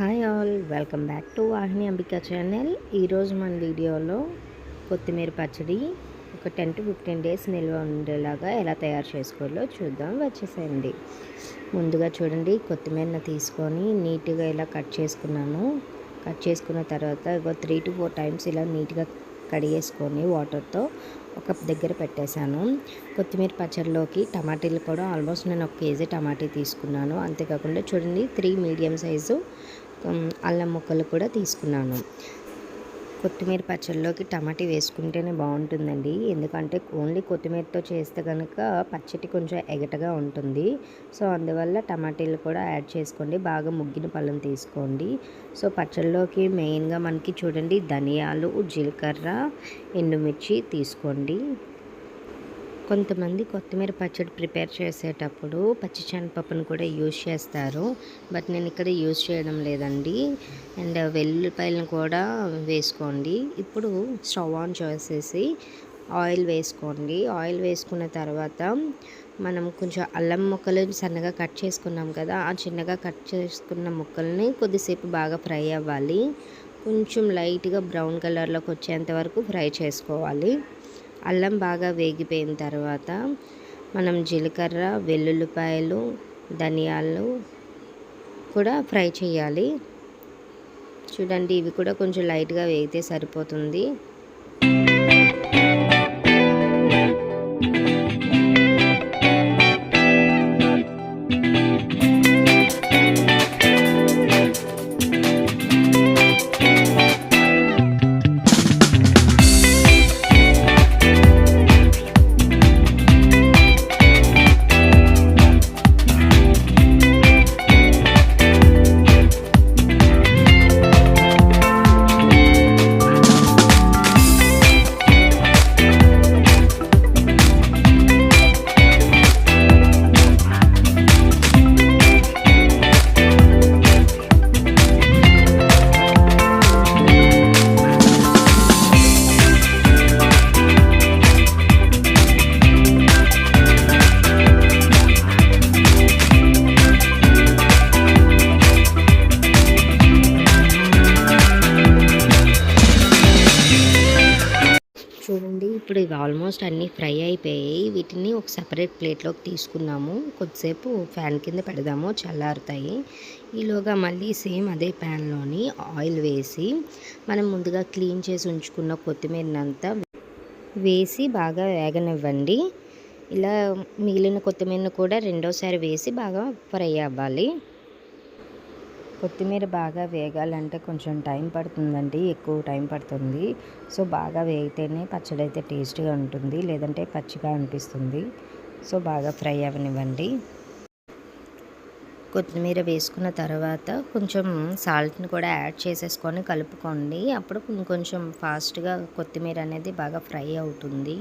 Hi all welcome back to Vahini Ambika channel. ఈరోజు మన వీడియోలో కొత్తిమీర పచ్చడి ఒక టెన్ టు ఫిఫ్టీన్ డేస్ నిల్వ ఉండేలాగా ఎలా తయారు చేసుకోవాలో చూద్దాం. వచ్చేసేయండి. ముందుగా చూడండి కొత్తిమీరని తీసుకొని నీట్గా ఇలా కట్ చేసుకున్నాను. కట్ చేసుకున్న తర్వాత ఒక త్రీ టు ఫోర్ టైమ్స్ ఇలా నీట్గా కడిగేసుకొని వాటర్తో ఒక దగ్గర పెట్టేశాను. కొత్తిమీర పచ్చడిలోకి టమాటీలు కూడా ఆల్మోస్ట్ నేను ఒక కేజీ టమాటీ తీసుకున్నాను. అంతేకాకుండా చూడండి త్రీ మీడియం సైజు అల్లం ముక్కలు కూడా తీసుకున్నాను. కొత్తిమీర పచ్చడిలోకి టమాటీ వేసుకుంటేనే బాగుంటుందండి. ఎందుకంటే ఓన్లీ కొత్తిమీరతో చేస్తే కనుక పచ్చడి కొంచెం ఎగటగా ఉంటుంది. సో అందువల్ల టమాటీలు కూడా యాడ్ చేసుకోండి. బాగా ముగ్గిన పళ్ళం తీసుకోండి. సో పచ్చడిలోకి మెయిన్గా మనకి చూడండి ధనియాలు జీలకర్ర ఎండుమిర్చి తీసుకోండి. కొంతమంది కొత్తిమీర పచ్చడి ప్రిపేర్ చేసేటప్పుడు పచ్చి శనగపప్పును కూడా యూజ్ చేస్తారు. బట్ నేను ఇక్కడ యూజ్ చేయడం లేదండి. అండ్ వెల్లుల్లిపాయలను కూడా వేసుకోండి. ఇప్పుడు స్టవ్ ఆన్ చేసేసి ఆయిల్ వేసుకోండి. ఆయిల్ వేసుకున్న తర్వాత మనం కొంచెం అల్లం ముక్కలు సన్నగా కట్ చేసుకున్నాం కదా ఆ చిన్నగా కట్ చేసుకున్న ముక్కల్ని కొద్దిసేపు బాగా ఫ్రై అవ్వాలి. కొంచెం లైట్గా బ్రౌన్ కలర్లోకి వచ్చేంత వరకు ఫ్రై చేసుకోవాలి. అల్లం బాగా వేగిపోయిన తర్వాత మనం జీలకర్ర వెల్లుల్లిపాయలు ధనియాలు కూడా ఫ్రై చేయాలి. చూడండి ఇవి కూడా కొంచెం లైట్గా వేగితే సరిపోతుంది. ఇప్పుడు ఇవి ఆల్మోస్ట్ అన్నీ ఫ్రై అయిపోయాయి. వీటిని ఒక సపరేట్ ప్లేట్లోకి తీసుకున్నాము కొద్దిసేపు ఫ్యాన్ కింద పెడదాము. చల్లారుతాయి. ఈలోగా మళ్ళీ సేమ్ అదే ప్యాన్లోని ఆయిల్ వేసి మనం ముందుగా క్లీన్ చేసి ఉంచుకున్న కొత్తిమీరనంతా వేసి బాగా వేగనివ్వండి. ఇలా మిగిలిన కొత్తిమీరను కూడా రెండోసారి వేసి బాగా ఫ్రై అవ్వాలి. కొత్తిమీర బాగా వేగాలంటే కొంచెం టైం పడుతుందండి ఎక్కువ టైం పడుతుంది. సో బాగా వేగితేనే పచ్చడి అయితే టేస్ట్గా ఉంటుంది లేదంటే పచ్చిగా అనిపిస్తుంది. సో బాగా ఫ్రై అవ్వనివ్వండి కొత్తిమీర వేసుకున్న తర్వాత కొంచెం సాల్ట్ని కూడా యాడ్ చేసేసుకొని కలుపుకోండి. అప్పుడు కొంచెం ఫాస్ట్గా కొత్తిమీర అనేది బాగా ఫ్రై అవుతుంది.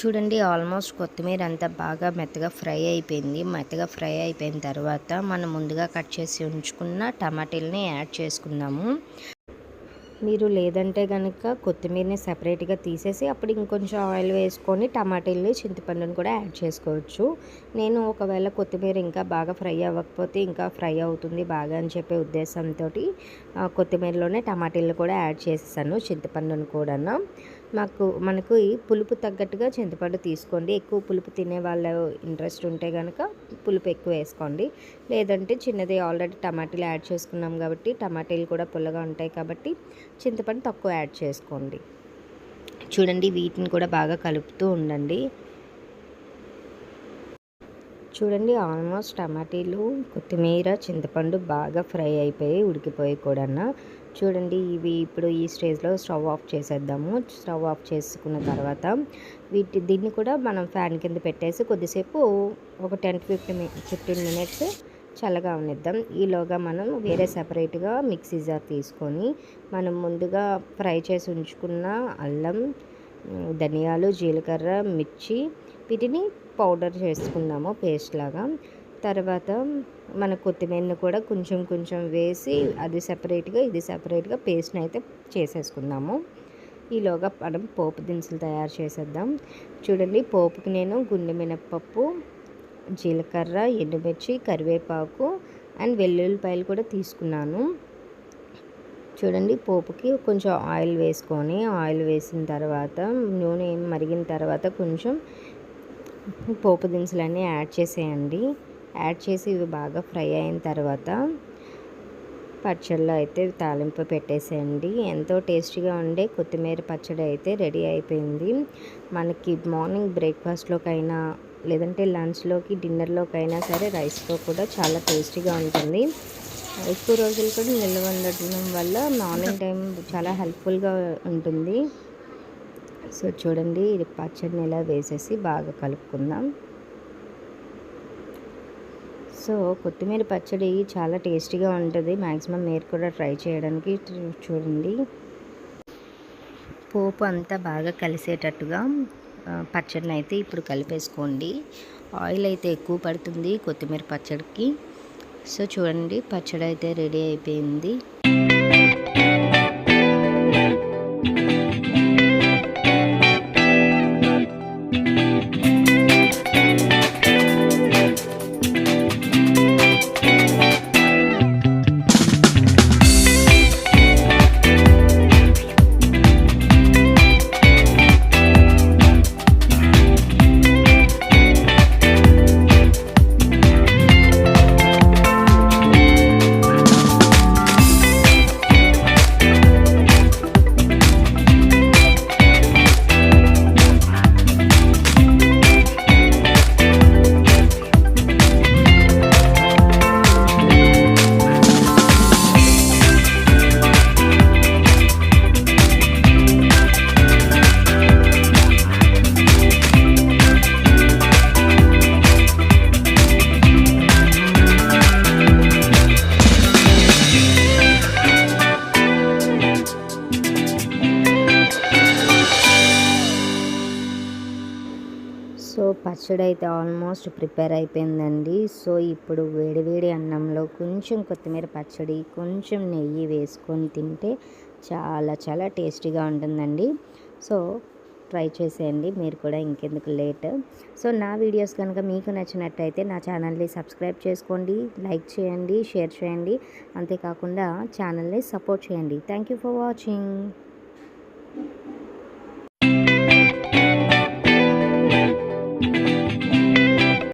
చూడండి ఆల్మోస్ట్ కొత్తిమీర అంతా బాగా మెత్తగా ఫ్రై అయిపోయింది. మెత్తగా ఫ్రై అయిపోయిన తర్వాత మనం ముందుగా కట్ చేసి ఉంచుకున్న టమాటీలని యాడ్ చేసుకుందాము. మీరు లేదంటే కనుక కొత్తిమీరని సపరేట్గా తీసేసి అప్పుడు ఇంకొంచెం ఆయిల్ వేసుకొని టమాటీలని చింతపండుని కూడా యాడ్ చేసుకోవచ్చు. నేను ఒకవేళ కొత్తిమీర ఇంకా బాగా ఫ్రై అవ్వకపోతే ఇంకా ఫ్రై అవుతుంది బాగా అని చెప్పే ఉద్దేశంతో కొత్తిమీరలోనే టమాటాలు కూడా యాడ్ చేసేసాను చింతపండుని కూడా మాకు మనకు ఈ పులుపు తగ్గట్టుగా చింతపండు తీసుకోండి. ఎక్కువ పులుపు తినే వాళ్ళ ఇంట్రెస్ట్ ఉంటే కనుక పులుపు ఎక్కువ వేసుకోండి. లేదంటే చిన్నది ఆల్రెడీ టమాటాలు యాడ్ చేసుకున్నాం కాబట్టి టమాటాలు కూడా పుల్లగా ఉంటాయి కాబట్టి చింతపండు తక్కువ యాడ్ చేసుకోండి. చూడండి వీటిని కూడా బాగా కలుపుతూ ఉండండి. చూడండి ఆల్మోస్ట్ టమాటీలు కొత్తిమీర చింతపండు బాగా ఫ్రై అయిపోయి ఉడికిపోయి కూడా చూడండి ఇవి ఇప్పుడు ఈ స్టేజ్లో స్టవ్ ఆఫ్ చేసేద్దాము. స్టవ్ ఆఫ్ చేసుకున్న తర్వాత వీటి దీన్ని కూడా మనం ఫ్యాన్ కింద పెట్టేసి కొద్దిసేపు ఒక టెన్ ఫిఫ్టీన్ ఫిఫ్టీన్ మినిట్స్ చల్లగా ఉన్నిద్దాం ఈలోగా మనం వేరే సపరేట్గా మిక్సీ జార్ తీసుకొని మనం ముందుగా ఫ్రై చేసి ఉంచుకున్న అల్లం ధనియాలు జీలకర్ర మిర్చి వీటిని పౌడర్ చేసుకున్నాము పేస్ట్ లాగా. తర్వాత మన కొత్తిమీరని కూడా కొంచెం కొంచెం వేసి అది సపరేట్గా ఇది సపరేట్గా పేస్ట్ని అయితే చేసేసుకుందాము. ఈలోగా మనం పోపు దినుసులు తయారు చేసేద్దాం. చూడండి పోపుకి నేను గుండె మినప్పప్పు జీలకర్ర ఎండుమిర్చి కరివేపాకు అండ్ వెల్లుల్లిపాయలు కూడా తీసుకున్నాను. చూడండి పోపుకి కొంచెం ఆయిల్ వేసుకొని ఆయిల్ వేసిన తర్వాత నూనె మరిగిన తర్వాత కొంచెం పోపు దినుసులన్నీ యాడ్ చేసేయండి. యాడ్ చేసి ఇవి బాగా ఫ్రై అయిన తర్వాత పచ్చళ్ళు అయితే తాలింపు పెట్టేసేయండి. ఎంతో టేస్టీగా ఉండే కొత్తిమీర పచ్చడి అయితే రెడీ అయిపోయింది. మనకి మార్నింగ్ బ్రేక్ఫాస్ట్లోకైనా లేదంటే లంచ్లోకి డిన్నర్లోకి అయినా సరే రైస్తో కూడా చాలా టేస్టీగా ఉంటుంది. ఎక్కువ రోజులు కూడా నిల్వ ఉండడం వల్ల మార్నింగ్ టైం చాలా హెల్ప్ఫుల్గా ఉంటుంది. సో చూడండి ఇది పచ్చడిని ఇలా వేసేసి బాగా కలుపుకుందాం. సో కొత్తిమీర పచ్చడి చాలా టేస్టీగా ఉంటుంది. మ్యాక్సిమం మీరు కూడా ట్రై చేయడానికి చూడండి. పోపు అంతా బాగా కలిసేటట్టుగా పచ్చడిని అయితే ఇప్పుడు కలిపేసుకోండి. ఆయిల్ అయితే ఎక్కువ పడుతుంది కొత్తిమీర పచ్చడికి. సో చూడండి పచ్చడి అయితే రెడీ అయిపోయింది. పచ్చడి అయితే ఆల్మోస్ట్ ప్రిపేర్ అయిపోయిందండి. సో ఇప్పుడు వేడివేడి అన్నంలో కొంచెం కొత్తిమీర పచ్చడి కొంచెం నెయ్యి వేసుకొని తింటే చాలా చాలా టేస్టీగా ఉంటుందండి. సో ట్రై చేసేయండి. మీరు కూడా ఇంకెందుకు లేట్. సో నా వీడియోస్ కనుక మీకు నచ్చినట్టయితే నా ఛానల్ని సబ్స్క్రైబ్ చేసుకోండి లైక్ చేయండి షేర్ చేయండి. అంతేకాకుండా ఛానల్ని సపోర్ట్ చేయండి. Thank you for watching.